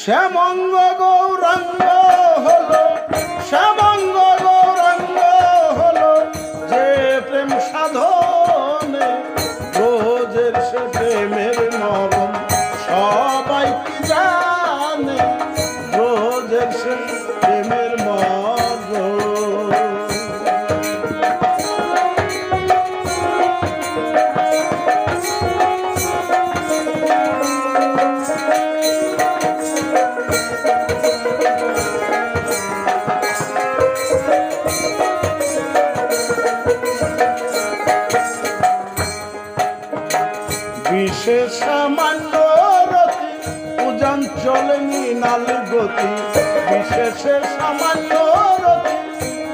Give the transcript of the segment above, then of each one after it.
শ্যামঙ্গ গৌরাঙ্গ হলো শ্যামঙ্গ বিশেষ সামান্য রতি উজান চলেনি নাল গতি। বিশেষ সামান্য রতি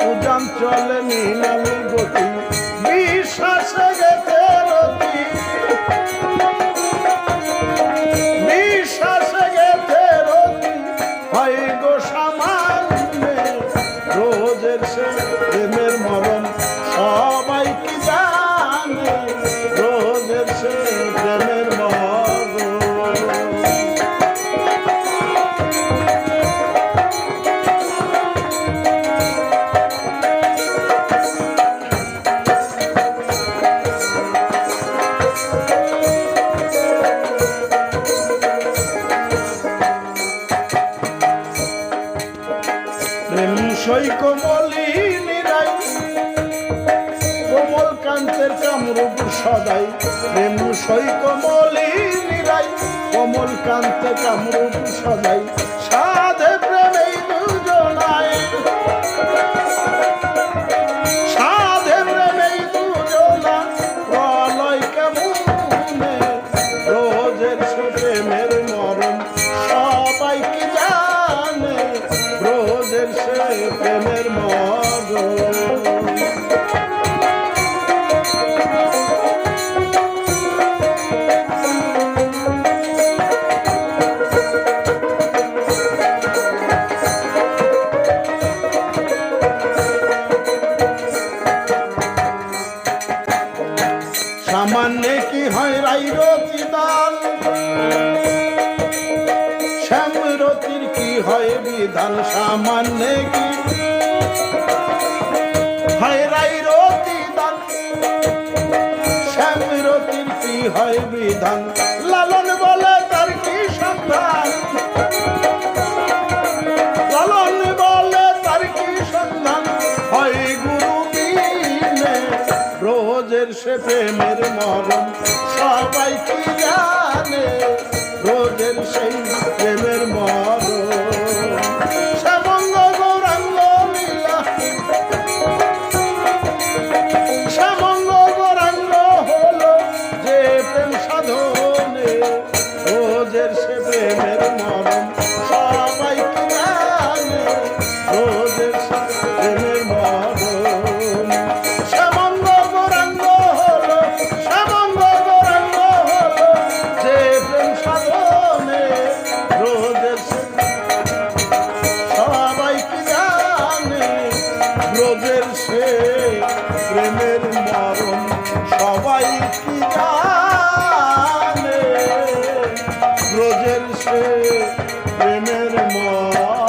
উজান চলে নিলামি গতি বিশ্বাস গেছে রতি। বিশ্বাস সই কমলিনী রাই কোমল কান্তের কামরূপ সদাই। প্রেম সই কমলিনী রাই কোমল কান্তে কামরূপ সদাই। সামান্য কি হয় রাইরতি দাল শ্যামরতির কি হয় বিধান? সামান্য কি হয় বিধান? লালন বলে তার কি সন্ধান? লালন বলে তার কি সন্ধান? হয় গুরু রোজের সে প্রেমের মরণ। সবাই কি জানে রোজের সেই প্রেমের মরণ জানে ব্রজের সে প্রেমের মরণ